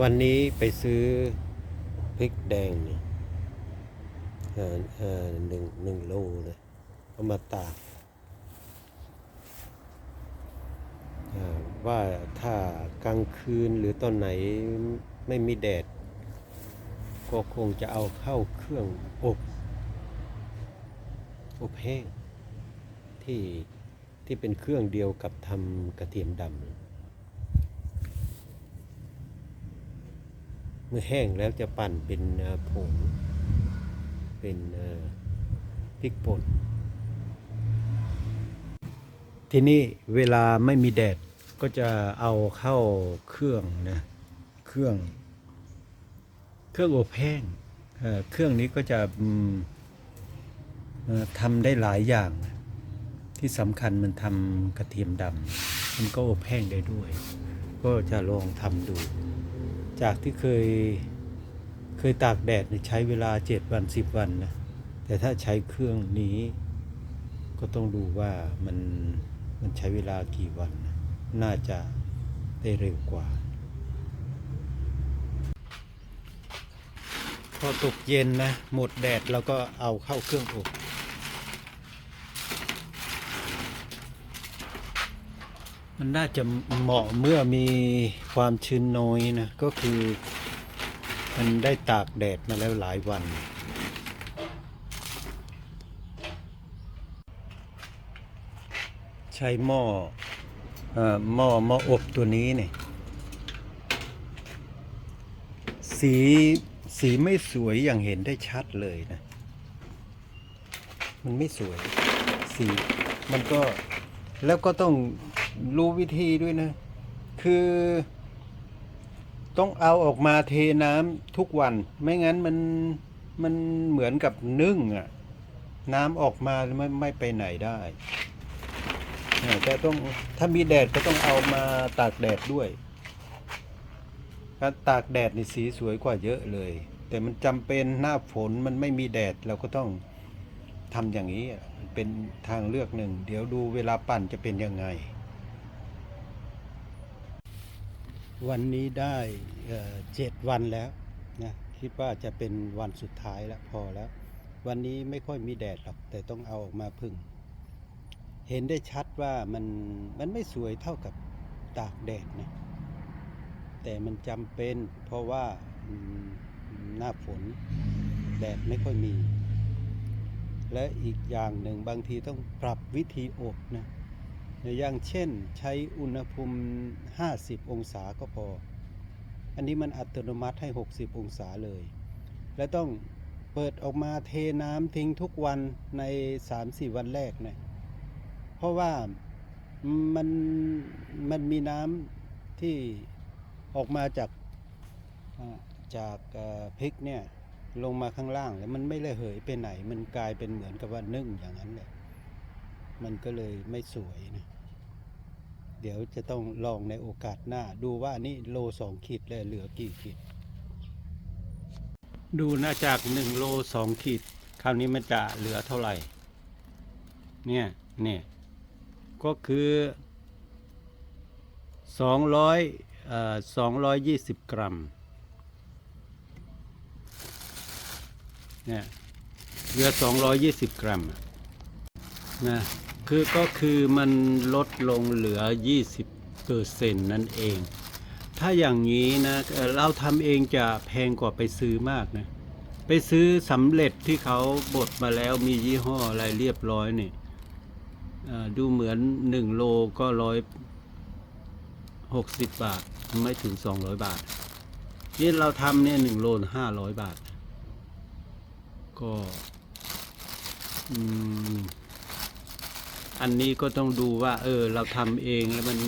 วันนี้ไปซื้อพริกแดงเนี่ยหนึ่งหนึ่งโลเลยเอามาตากว่าถ้ากลางคืนหรือตอนไหนไม่มีแดด ก็คงจะเอาเข้าเครื่องอบ อบแห้งที่ที่เป็นเครื่องเดียวกับทำกระเทียมดำ มื่อแห้งแล้วจะปั่นเป็นผง เป็นพริกป่น ทีนี้เวลาไม่มีแดดก็จะเอาเข้าเครื่องนะ เครื่อง เครื่องอบแห้งเครื่องนี้ก็จะทำได้หลายอย่าง ที่สำคัญมันทำกระเทียมดำมันก็อบแห้งได้ด้วย ก็จะลองทำดู จากที่เคยเคยตากแดดเนี่ยใช้เวลาเจ็ดวันสิบวันนะแต่ถ้าใช้เครื่องนี้ ก็ต้องดูว่ามันมันใช้เวลากี่วันนะน่าจะได้เร็วกว่า พอตกเย็นนะ หมดแดดเราก็เอาเข้าเครื่องอบ มันน่าจะเหมาะเมื่อมีความชื้นน้อยนะ ก็คือมันได้ตากแดดมาแล้วหลายวัน ใช้หม้ออหม้อหม้ออบตัวนี้เนี่ยสีสีไม่สวยอย่างเห็นได้ชัดเลยนะ มันไม่สวยสีมันก็แล้วก็ต้อง รู้วิธีด้วยนะ คือ ต้องเอาออกมาเทน้ำทุกวัน ไม่งั้นมันมันเหมือนกับนึ่งอะน้ำออกมาไม่ไม่ไปไหนได้แต่ต้องถ้ามีแดดก็ต้องเอามาตากแดดด้วยการตากแดดนี่สีสวยกว่าเยอะเลย แต่มันจำเป็นหน้าฝนมันไม่มีแดดเราก็ต้องทำอย่างนี้เป็นทางเลือกหนึ่ง เดี๋ยวดูเวลาปั่นจะเป็นยังไง วันนี้ได้เจ็ดวันแล้วนะคิดว่าจะเป็นวันสุดท้ายแล้วพอแล้ว วันนี้ไม่ค่อยมีแดดหรอกแต่ต้องเอาออกมาพึ่ง เห็นได้ชัดว่ามันมันไม่สวยเท่ากับตากแดดนะแต่มันจำเป็นเพราะว่าหน้าฝนแดดไม่ค่อยมี และอีกอย่างหนึ่งบางทีต้องปรับวิธีอบนะ อย่างเช่นใช้อุณหภูมิ 50 องศาก็พอ อันนี้มันอัตโนมัติให้ 60 องศาเลย และต้องเปิดออกมาเทน้ำทิ้งทุกวันใน 3-4 วันแรกนะเพราะว่ามันมันมีน้ำที่ออกมาจากจากพริกเนี่ยลงมาข้างล่างแล้วมันไม่ระเหยไปไหน มันกลายเป็นเหมือนกับว่านึ่งอย่างนั้นแหละ มันก็เลยไม่สวยนะเดี๋ยวจะต้องลองในโอกาสหน้า ดูว่านี่โลสองขีดเลยเหลือกี่ขีด ดูน่าจากหนึ่งโลสองขีด คราวนี้มันจะเหลือเท่าไหร่ เนี่ยเนี่ยก็คือสองร้อยสองร้อยยี่สิบกรัมเนี่ยเหลือสองร้อยยี่สิบกรัมนะ คือก็คือมันลดลงเหลือยี่สิบเปอร์เซ็นต์นั่นเอง ถ้าอย่างนี้นะเราทำเองจะแพงกว่าไปซื้อมากนะ ไปซื้อสำเร็จที่เขาบดมาแล้วมียี่ห้ออะไรเรียบร้อยเนี่ยดูเหมือนหนึ่งโลก็ร้อยหกสิบบาทไม่ถึงสองร้อยบาท นี่เราทำเนี่ยหนึ่งโลห้าร้อยบาท ก็ อืม อันนี้ก็ต้องดูว่า เออ เราทำเองแล้วมัน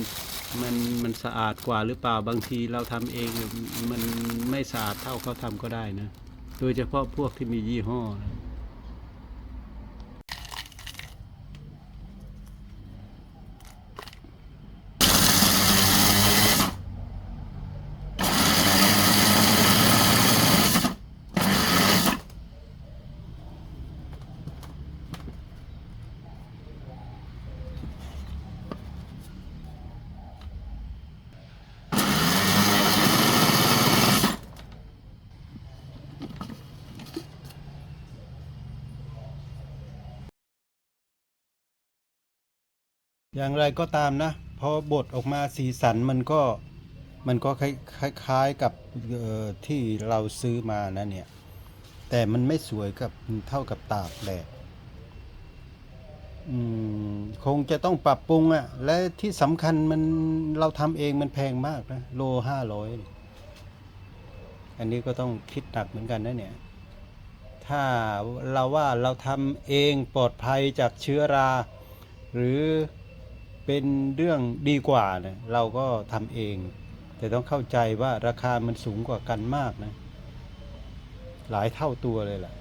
มันมันสะอาดกว่าหรือเปล่าบางทีเราทำเองมันไม่สะอาดเท่าเขาทำก็ได้นะ โดยเฉพาะพวกที่มียี่ห้อนะ อย่างไรก็ตามนะพอบดออกมาสีสันมันก็มันก็คล้ายคล้ายๆกับที่เราซื้อมานะเนี่ย แต่มันไม่สวยกับเท่ากับตากแดดอืมคงจะต้องปรับปรุงอะ่ะ และที่สำคัญมันเราทำเองมันแพงมากนะ โลห้าร้อยอันนี้ก็ต้องคิดหนักเหมือนกันนะเนี่ย ถ้าเราว่าเราทำเองปลอดภัยจากเชื้อรา หรือ เป็นเรื่องดีกว่าเนี่ยเราก็ทำเอง แต่ต้องเข้าใจว่าราคามันสูงกว่ากันมากนะ หลายเท่าตัวเลยแหละ